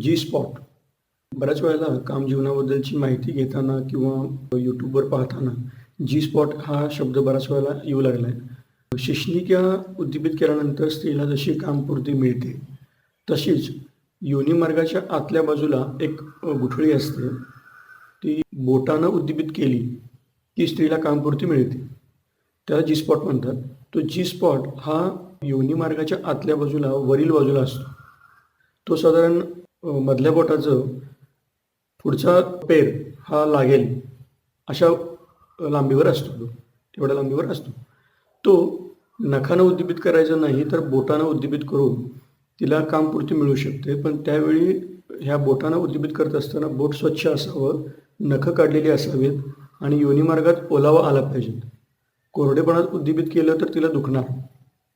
जी spot बऱ्याच वेळेला काम जीवनाबद्दलची माहिती घेताना किंवा यूट्यूबवर पाहताना जी स्पॉट हा शब्द बऱ्याच वेळेला येऊ लागला आहे शिश्निका उद्दीपित केल्यानंतर स्त्रीला जशी कामपूर्ती मिळते तशीच योनिमार्गाच्या आतल्या बाजूला एक गुठळी असते. ती बोटानं उद्दीपित केली की स्त्रीला कामपूर्ती मिळते. त्याला जी स्पॉट म्हणतात. तो जी स्पॉट हा योनिमार्गाच्या आतल्या बाजूला वरील बाजूला असतो. तो साधारण मधल्या बोटाचं पुढचा पेर हा लागेल अशा लांबीवर असतो तो. तेवढ्या लांबीवर असतो. तो नखानं उद्दीपित करायचं नाही तर बोटानं उद्दीपित करून तिला कामपुरती मिळू शकते. पण त्यावेळी ह्या बोटानं उद्दीपित करत असताना बोट स्वच्छ असावं नखं काढलेली असावीत आणि योनिमार्गात ओलावा आला पाहिजे. कोरडेपणात उद्दीपित केलं तर तिला दुखणार.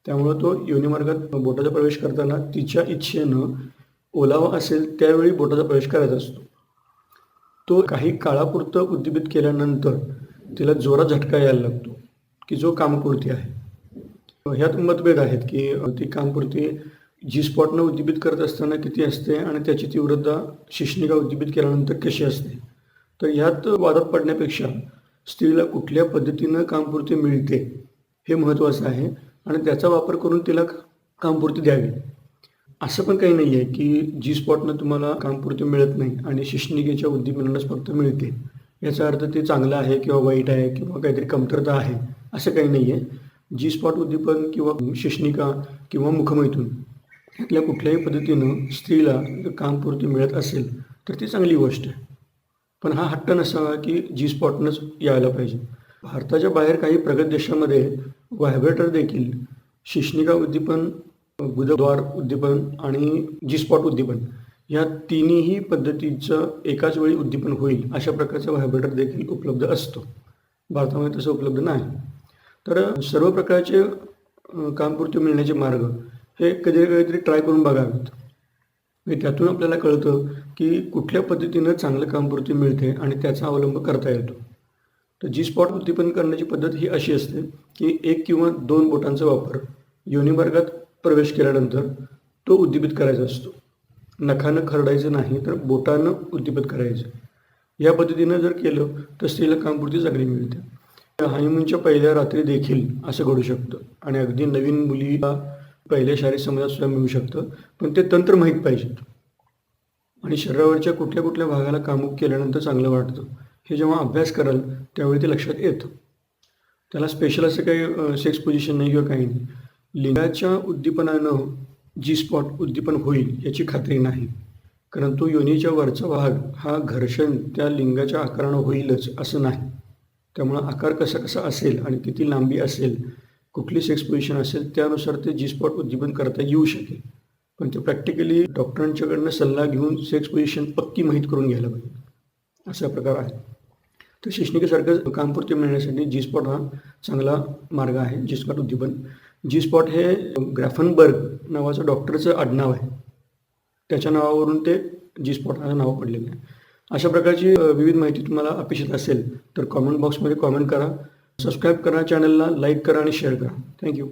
त्यामुळं तो योनिमार्गात बोटाचा प्रवेश करताना तिच्या इच्छेनं ओलावा असेल त्यावेळी बोटाचा प्रवेश करायचा असतो. तो काही काळापुरतं उद्दीपित केल्यानंतर तिला जोरात झटका यायला लागतो की जो कामपुरती आहे. ह्यात मतभेद आहेत की ती कामपुरती जी स्पॉटनं उद्दीपित करत असताना किती असते आणि त्याची तीव्रता शिष्णिका उद्दीपित केल्यानंतर कशी असते. तर ह्यात वादात पडण्यापेक्षा स्त्रीला कुठल्या पद्धतीनं कामपुरती मिळते हे महत्त्वाचं आहे आणि त्याचा वापर करून तिला कामपुरती द्यावी. असं पण काही नाही आहे की जी स्पॉटनं तुम्हाला कामपूर्ती मिळत नाही आणि शिष्णिकेच्या उद्दीपनानंच फक्त मिळते. याचा अर्थ ते चांगलं आहे किंवा वाईट आहे किंवा काहीतरी कमतरता आहे असं काही नाही आहे जी स्पॉट उद्दीपन किंवा शिष्णिका किंवा मुखमैथून यातल्या कुठल्याही पद्धतीनं स्त्रीला जर कामपुरती मिळत असेल तर ती चांगली गोष्ट आहे. पण हा हट्ट नसावा की जी स्पॉटनंच यायला पाहिजे. भारताच्या बाहेर काही प्रगत देशामध्ये व्हायब्रेटर देखील शिष्णिका उद्दीपन गुदद्वार उद्दीपन आणि जी स्पॉट उद्दीपन या तिन्ही पद्धतीचं एकाच वेळी उद्दीपन होईल अशा प्रकारचा व्हायब्रेटर देखील उपलब्ध असतो. भारतामध्ये तसं उपलब्ध नाही. तर सर्व प्रकारचे कामपुरते कामपूर्ती मिळण्याचे मार्ग हे कधी कधीतरी ट्राय करून बघावेत. म्हणजे त्यातून आपल्याला कळतं की कुठल्या पद्धतीनं चांगलं कामपूर्ती मिळते आणि त्याचा अवलंब करता येतो. तर जी स्पॉट उद्दीपन करण्याची पद्धत ही अशी असते की एक किंवा दोन बोटांचा वापर. योनिमार्गात प्रवेश केल्यानंतर तो उद्दीपित करायचा असतो. नखानं खरडायचं नाही तर बोटानं उद्दीपित करायचं. या पद्धतीनं जर केलं तर स्त्रीला कामपुरती चांगली मिळते. हनीमूनच्या पहिल्या रात्री देखील असं घडू शकतं. आणि अगदी नवीन मुलीला पहिल्या शारीरिक समाजात सुद्धा मिळू शकतं. पण ते तंत्र माहीत पाहिजे. आणि शरीरावरच्या कुठल्या कुठल्या भागाला कामुक केल्यानंतर चांगलं वाटतं हे जेव्हा अभ्यास कराल त्यावेळी ते लक्षात येतं. त्याला स्पेशल असं काही सेक्स पोझिशन नाही किंवा काही नाही. लिंगाच्या उद्दीपनानं जी स्पॉट उद्दीपन होईल याची खात्री नाही. कारण तो योनीच्या वरचा भाग हा घर्षण त्या लिंगाच्या आकारानं होईलच असं नाही. त्यामुळं आकार कसा कसा असेल आणि किती लांबी असेल कुठली सेक्स पोझिशन असेल त्यानुसार ते जी स्पॉट उद्दीपन करता येऊ शकेल. पण ते प्रॅक्टिकली डॉक्टरांच्याकडनं सल्ला घेऊन सेक्स पोझिशन पक्की माहीत करून घ्यायला पाहिजे. असा प्रकार आहे. तर शैक्षणिकेसारखं कामपुरते मिळण्यासाठी जी स्पॉट हा चांगला मार्ग आहे जी स्पॉट उद्दीपन. जी स्पॉट हे ग्रॅफनबर्ग नावाचं डॉक्टरचं आडनाव आहे. त्याच्या नावावरून ते जी स्पॉट असं नाव पडलेलं आहे. अशा प्रकारची विविध माहिती तुम्हाला अपेक्षित असेल तर कॉमेंट बॉक्समध्ये कॉमेंट करा सबस्क्राईब करा चॅनलला लाईक करा आणि शेअर करा. थँक्यू.